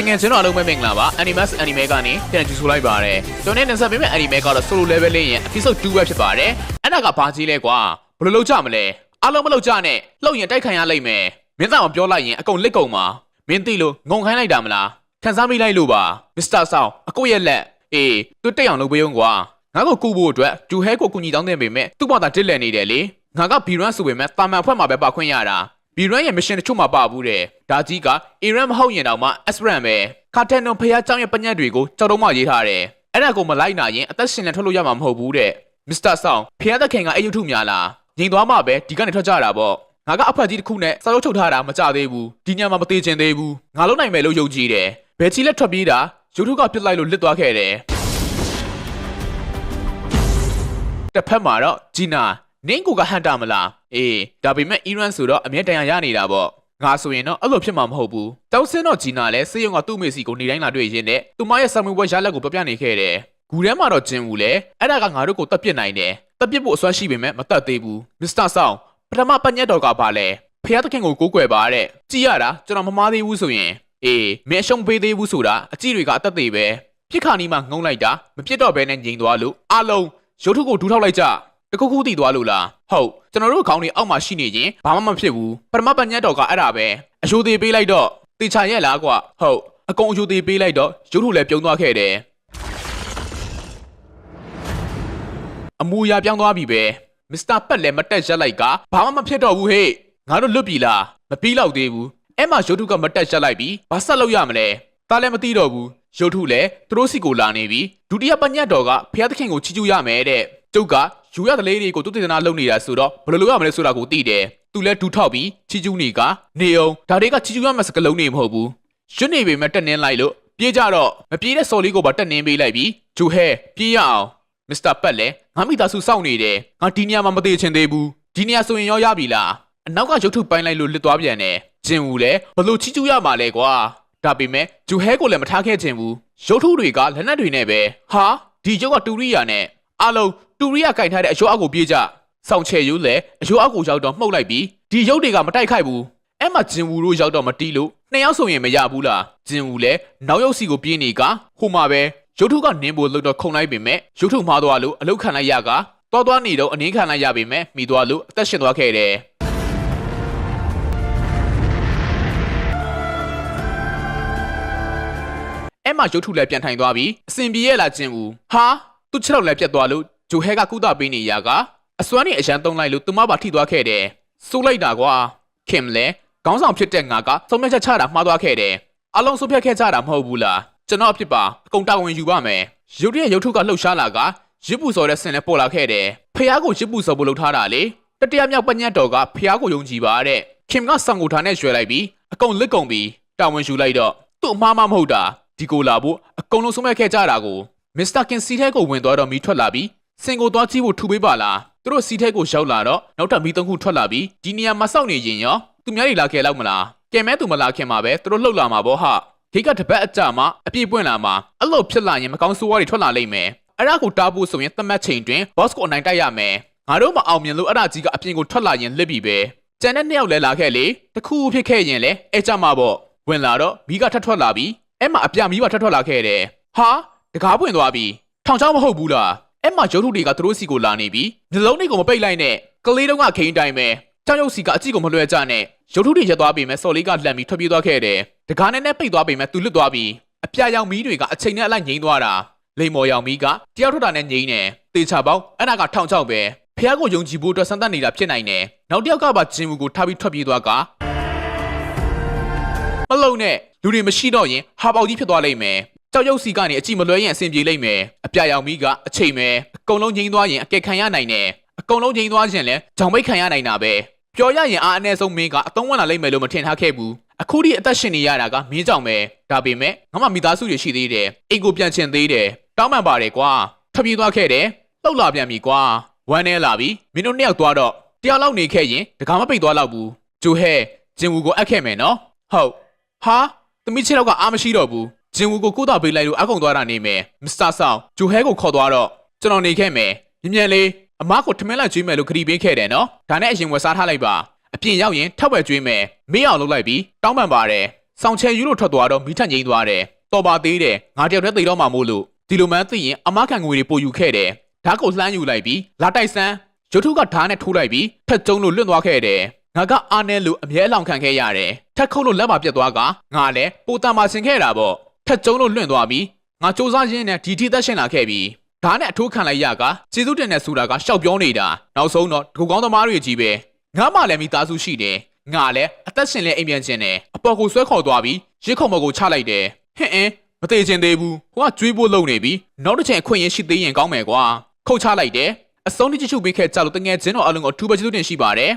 တကယ်ချင်းတော့အလုံးမဲမင်္ဂလာပါ Animus Anime ကနေပြန်ကြည့်ဆိုလိုက်ပါရယ်ကျွန်တော်နဲ့တင်ဆက်ပေးမယ့် Anime ကတော့ Solo Level လေးရဲ့ Episode 2ပဲဖြစ်ပါတယ်အဲ့ဒါကဘာကြီးလဲကွာဘယ်လိုလုပ်ကြမလဲအားလုံးမလုပ်ကြနဲ့လှုပ်ရင်တိုက်ခံရလိမ့်မယ်မင်းသားအောင်ပြောလိုက်ရင်အကုန်လစ်ကုန်မှာမင်းသိလို့ငုံခိုင်းလိုက်တာမလားခန်းစားမိလိုက်လို့ပါ Mr. Sound အကိုရဲ့လက်အေးသူတက်အောင်လုပ်ပေးအောင်ကွာငါ့ကိုကူဖို့အတွက်ဂျူဟဲကိုကူညီတောင်းတင်ပေမဲ့သူ့ဘာသာတစ်လက်နေတယ်လေငါကဘီရန်ဆိုပေမဲ့တာမန်ဖွဲ့မှာပဲပါခွင့်ရတာ ဘီရန်ရဲ့ mission တချို့မှာပါဘူးတဲ့ဒါကြီးကအီရန်မဟုတ်ရင်တောင်မှ Esperant ပဲကာတန်နိုဖះကျောင်းရဲ့ပညတ်တွေကိုကြောက်တော့မှရေးထားတယ်အဲ့ဒါကိုမလိုက်နိုင်ရင်အသက်ရှင်နဲ့ထွက်လို့ရမှာမဟုတ်ဘူးတဲ့မစ္စတာဆောင်ဖះသက်ခင်ကအယုထုများလားငြိမ်သွားမှပဲဒီကနေထွက်ကြတာပေါ့ငါကအဖက်ကြီးတစ်ခုနဲ့စာချုပ်ချုပ်ထားတာမကြသေးဘူးဒီညမှာမသေးချင်သေးဘူးငါလုံးနိုင်မယ်လို့ယုံကြည်တယ်ဘယ်ချီလက်ထွက်ပြေးတာရုပ်ထုကပြစ်လိုက်လို့လစ်သွားခဲ့တယ်တစ်ဖက်မှာတော့ဂျီနာ နင်းကိုကဟန်တာမလားအေးဒါပေမဲ့အီရန်ဆိုတော့အမြဲတမ်းရနေတာပေါ့ငါဆိုရင်တော့အဲ့လိုဖြစ်မှာမဟုတ်ဘူးတောက်စင်းတော့ဂျီနာလည်းစေယုံကသူ့မေစီကိုနေတိုင်းလာတွေ့ရင်းနဲ့သူမရဲ့ဆာမွေဘွဲရလက်ကိုပြပြနေခဲ့တယ်ဂူထဲမှာတော့ဂျင်ဝူလည်းအဲ့ဒါကငါတို့ကိုတပ်ပစ်နိုင်တယ်တပ်ပစ်ဖို့အစွမ်းရှိပေမဲ့မတတ်သေးဘူးမစ္စတာဆောင်ပထမပညက်တော်ကပါလဲဖះသခင်ကိုကိုးကွယ်ပါတဲ့ကြည်ရတာကျွန်တော်မမားသေးဘူးဆိုရင်အေးမင်းအရှုံးပေးသေးဘူးဆိုတာအကြည့်တွေကအသက်သေးပဲဖြစ်ခါနီးမှငုံလိုက်တာမဖြစ်တော့ဘဲနဲ့ငြိမ်သွားလို့အလုံးရုပ်ထုကိုဒူးထောက်လိုက်ကြ တခုခုတည်သွားလို့လားဟုတ်ကျွန်တော်တို့ခေါင်းတွေအောက်မှာရှိနေရင်ဘာမှမဖြစ်ဘူးပထမပညတ်တော်ကအဲ့ဒါပဲအယိုသေးပေးလိုက်တော့တေချာရဲ့လားကွာဟုတ်အကုန်အယိုသေးပေးလိုက်တော့ရုပ်ထုလည်းပြုံးသွားခဲ့တယ်အမူအရာပြောင်းသွားပြီပဲမစ္စတာပက်လည်းမတက်ရက်လိုက်ကဘာမှမဖြစ်တော့ဘူးဟေ့ငါတို့လွတ်ပြီလားမပြီးတော့သေးဘူးအဲ့မှာရုပ်ထုကမတက်ရက်လိုက်ပြီးဘာဆက်လုပ်ရမလဲဒါလည်းမသိတော့ဘူးရုပ်ထုလည်းသူတို့စီကိုလာနေပြီဒုတိယပညတ်တော်ကဖျားသခင်ကိုချီးကျူးရမယ်တဲ့ကျုပ်က ယူရတလေးတွေကိုသူတည်တနာလုပ်နေတာဆိုတော့ဘယ်လိုလုပ်ရမလဲဆိုတာကိုသိတယ်သူလည်းဒူထောက်ပြီးချီးကျူးနေကနေအောင်ဒါတွေကချီးကျူးရမယ့်စကားလုံးတွေမဟုတ်ဘူးရွတ်နေပေမဲ့တက်နင်းလိုက်လို့ပြေးကြတော့မပြေးတဲ့စော်လေးကိုပါတက်နင်းပေးလိုက်ပြီးဂျူဟဲပြေးရအောင်မစ္စတာပက်လည်းငါမိသားစုစောင့်နေတယ်ငါဒီနေရာမှာမသေးချင်သေးဘူးဒီနေရာဆိုရင်ရောရပြီလားအနောက်ကရုပ်ထုပိုင်းလိုက်လို့လစ်သွားပြန်တယ်ဂျင်ဝူလည်းဘလို့ချီးကျူးရမှာလဲကွာဒါပေမဲ့ဂျူဟဲကိုလည်းမထားခဲ့ချင်ဘူးရုပ်ထုတွေကလက်နက်တွေနဲ့ပဲဟာဒီကျုပ်ကတူရိယာနဲ့ အလုံးတူရိယာကင်ထားတဲ့အယိုးအောက်ကိုပြေးကြစောင့်ချယ်ယူလည်းအယိုးအောက်ကိုရောက်တော့မှုတ်လိုက်ပြီးဒီရုပ်တွေကမတိုက်ခိုက်ဘူးအဲ့မှာဂျင်ဝူတို့ရောက်တော့မတီးလို့နှစ်ယောက်ဆိုရင်မရဘူးလားဂျင်ဝူလည်းနောက်ရုပ်စီကိုပြေးနေကဟိုမှာပဲရုပ်ထုကနင်းဖို့လှုပ်တော့ခုံလိုက်ပေမဲ့ရုပ်ထုမှားသွားလို့အလုတ်ခံလိုက်ရကတော်တော်နေတော့အနည်းခံလိုက်ရပေမဲ့မိသွားလို့အသက်ရှင်သွားခဲ့တယ်အဲ့မှာရုပ်ထုလည်းပြန်ထိုင်သွားပြီးအစင်ပြေရဲ့လာခြင်းဘူးဟာ သူ့ခြေထောက်လည်းပြတ်သွားလို့ဂျိုဟဲကကုသပေးနေရကအစွမ်းနေအရန်သုံးလိုက်လို့သူမပါထိသွားခဲ့တယ်စိုးလိုက်တာကွာခင်လည်းခေါင်းဆောင်ဖြစ်တဲ့ငါကဆုံးဖြတ်ချက်ချတာမှားသွားခဲ့တယ်အလုံးဆုံးဖြတ်ခဲ့ကြတာမဟုတ်ဘူးလားကျွန်တော်အဖြစ်ပါအကုန်တာဝန်ယူပါမယ်ရုပ်ရဲ့ရုပ်ထုကလှုပ်ရှားလာကရစ်ပူစော်တဲ့ဆင်လည်းပေါ်လာခဲ့တယ်ဖះကိုရစ်ပူစော်ဖို့လှုပ်ထားတာလေတတိယမြောက်ပညတ်တော်ကဖះကိုယုံကြည်ပါတဲ့ခင်ကဆောင်ကိုထားနဲ့ရွှဲလိုက်ပြီးအကုန်လစ်ကုန်ပြီးတာဝန်ယူလိုက်တော့သူ့အမှားမမဟုတ်တာဒီကိုလာဖို့အကုန်လုံးဆုံးဖြတ်ခဲ့ကြတာကို မစ္စတာကင်စီထဲကိုဝင်သွားတော့မီးထွက်လာပြီးစင်ကိုသွားကြည့်ဖို့ထူပေးပါလားသူတို့စီထဲကိုရောက်လာတော့နောက်ထပ်မီးသုံးခုထွက်လာပြီးဒီနေရာမှာစောင့်နေရင်ရောသူများတွေလာခဲ့လောက်မလားကဲမဲသူမလာခင်မှာပဲသူတို့လှုပ်လာမှာပေါ့ဟာခိတ်ကတပတ်အကြမှာအပြည့်ပွင့်လာမှာအဲ့လိုဖြစ်လာရင်မကောင်းဆိုးဝါးတွေထွက်လာလိမ့်မယ်အဲ့ဒါကိုတားဖို့ဆိုရင်သတ်မှတ်ချိန်တွင် boss ကိုအနိုင်တိုက်ရမယ်ငါတို့မအောင်မြင်လို့အဲ့ဒါကြီးကအပြင်ကိုထွက်လာရင်လစ်ပြီပဲကျန်တဲ့နှစ်ယောက်လဲလာခဲ့လေတခုခုဖြစ်ခဲ့ရင်လဲအဲ့ကြမှာပေါ့ဝင်လာတော့မီးကထပ်ထွက်လာပြီးအဲ့မှာအပြမီးပါထွက်ထွက်လာခဲ့တယ်။ဟာ တကားပွင့်သွားပြီ။ထောင်ချောင်းမဟုတ်ဘူးလား။အဲ့မှာရုပ်ထုတွေကသူတို့စီကိုလာနေပြီ။နှလုံးတွေကိုမပိတ်လိုက်နဲ့။ကလေးတုံးကခိန်းတိုင်းပဲ။ကြောင်ရုပ်စီကအကြည့်ကိုမလွှဲကြနဲ့။ရုပ်ထုတွေရက်သွားပြီမဲ့စော်လေးကလှမ်းပြီးထွက်ပြေးသွားခဲ့တယ်။တကားနဲ့နဲ့ပိတ်သွားပြီမဲ့သူလွတ်သွားပြီ။အပြရောင်မီးတွေကအချိန်နဲ့အလိုက်ငိမ့်သွားတာ။လိမ္မော်ရောင်မီးကတယောက်ထွက်တာနဲ့ငိမ့်နေ။တေချာပေါင်းအဲ့ဒါကထောင်ချောင်းပဲ။ဖះကိုယုံကြည်ဖို့အတွက်စမ်းသပ်နေတာဖြစ်နိုင်တယ်။နောက်တစ်ယောက်ကပါဂျင်ဝူကိုထားပြီးထွက်ပြေးသွားကမလုံနဲ့လူတွေမရှိတော့ရင်ဟာပေါက်ကြီးဖြစ်သွားလိမ့်မယ် ကြောက်ရွံ့စီကနေအကြည့်မလွဲရင်အဆင်ပြေလိမ့်မယ်အပြရောင်မီးကအချိန်ပဲအကုန်လုံးငိမ့်သွားရင်အကက်ခံရနိုင်တယ်အကုန်လုံးငိမ့်သွားရင်လည်းဂျောင်မိတ်ခံရနိုင်တာပဲပြောရရင်အားအနည်းဆုံးမင်းကအသုံးဝင်လာလိမ့်မယ်လို့မထင်ထားခဲ့ဘူးအခုဒီအသက်ရှင်နေရတာကမင်းကြောင့်ပဲဒါပေမဲ့ငါမှမိသားစုတွေရှိသေးတယ်အိမ်ကိုပြန်ချင်သေးတယ်တောင်းပန်ပါတယ်ကွာထပ်ပြေးသွားခဲ့တယ်လှုပ်လာပြန်ပြီကွာဝမ်းနေလာပြီမင်းတို့နှစ်ယောက်သွားတော့တယောက်လောက်နေခဲ့ရင်တကားမပိတ်သွားတော့ဘူးဂျိုဟဲဂျင်ဝူကိုအပ်ခဲ့မယ်နော်ဟုတ်ဟာသမီးချစ်တော့ကအားမရှိတော့ဘူး ဂျင်ဝူကိုကိုတော့ပေးလိုက်လို့အကုံသွားတာနေမယ်မစ္စတာဆောင်ဂျိုဟဲကိုခေါ်သွားတော့ကျွန်တော်နေခဲ့မယ်မြင်မြန်လေးအမားကိုထမင်းလိုက်ကျွေးမယ်လို့ခရီးပေးခဲ့တယ်နော်ဒါနဲ့အရင်ဝယ်စားထားလိုက်ပါအပြင်ရောက်ရင်ထပ်ဝယ်ကျွေးမယ်မေးအောင်လုပ်လိုက်ပြီးတောင်းပန်ပါတယ်ဆောင်ချဲယူလို့ထွက်သွားတော့မိထက်ငိမ့်သွားတယ်တော်ပါသေးတယ်ငါတယောက်တည်းသိတော့မှမို့လို့ဒီလိုမှန်းသိရင်အမခံငွေတွေပို့ယူခဲ့တယ်ဓာတ်ကိုလှမ်းယူလိုက်ပြီးလာတိုက်စမ်းရုတ်ထုကဓာတ်နဲ့ထိုးလိုက်ပြီးထက်ကျုံလို့လွင့်သွားခဲ့တယ်ငါကအားနဲလို့အမြဲအလောင်ခံခဲ့ရတယ်ထက်ခုတ်လို့လက်ပါပြတ်သွားကငါလည်းပိုတန်ပါဆင်ခဲ့တာပေါ့ ထက်ကျုံလို့လွင့်သွားပြီးငါစူးစမ်းရင်းနဲ့ဒီထိသက်ရှင်လာခဲ့ပြီးဓာတ်နဲ့အထိုးခံလိုက်ရကကျေးဇူးတင်တဲ့ဆိုတာကရှောက်ပြောနေတာနောက်ဆုံးတော့ဒုကောင်းသမားတွေကြီးပဲငါမှလည်းမိသားစုရှိတယ်ငါလည်းအသက်ရှင်လဲအိမ်ပြန်ခြင်းတယ်အပေါ်ကိုဆွဲခေါ်သွားပြီးရစ်ခုံမကိုချလိုက်တယ်ဟင့်အင်းမသေးချင်သေးဘူးဟိုကကျွေးဖို့လုံနေပြီနောက်တစ်ချိန်အခွင့်အရေးရှိသေးရင်ကောင်းမယ်ကွာခုတ်ချလိုက်တယ်အစုံတိချစ်ချုပ်ပေးခဲ့ကြလို့တငယ်ချင်းတော်အလုံးကိုအထူးပဲကျေးဇူးတင်ရှိပါတယ်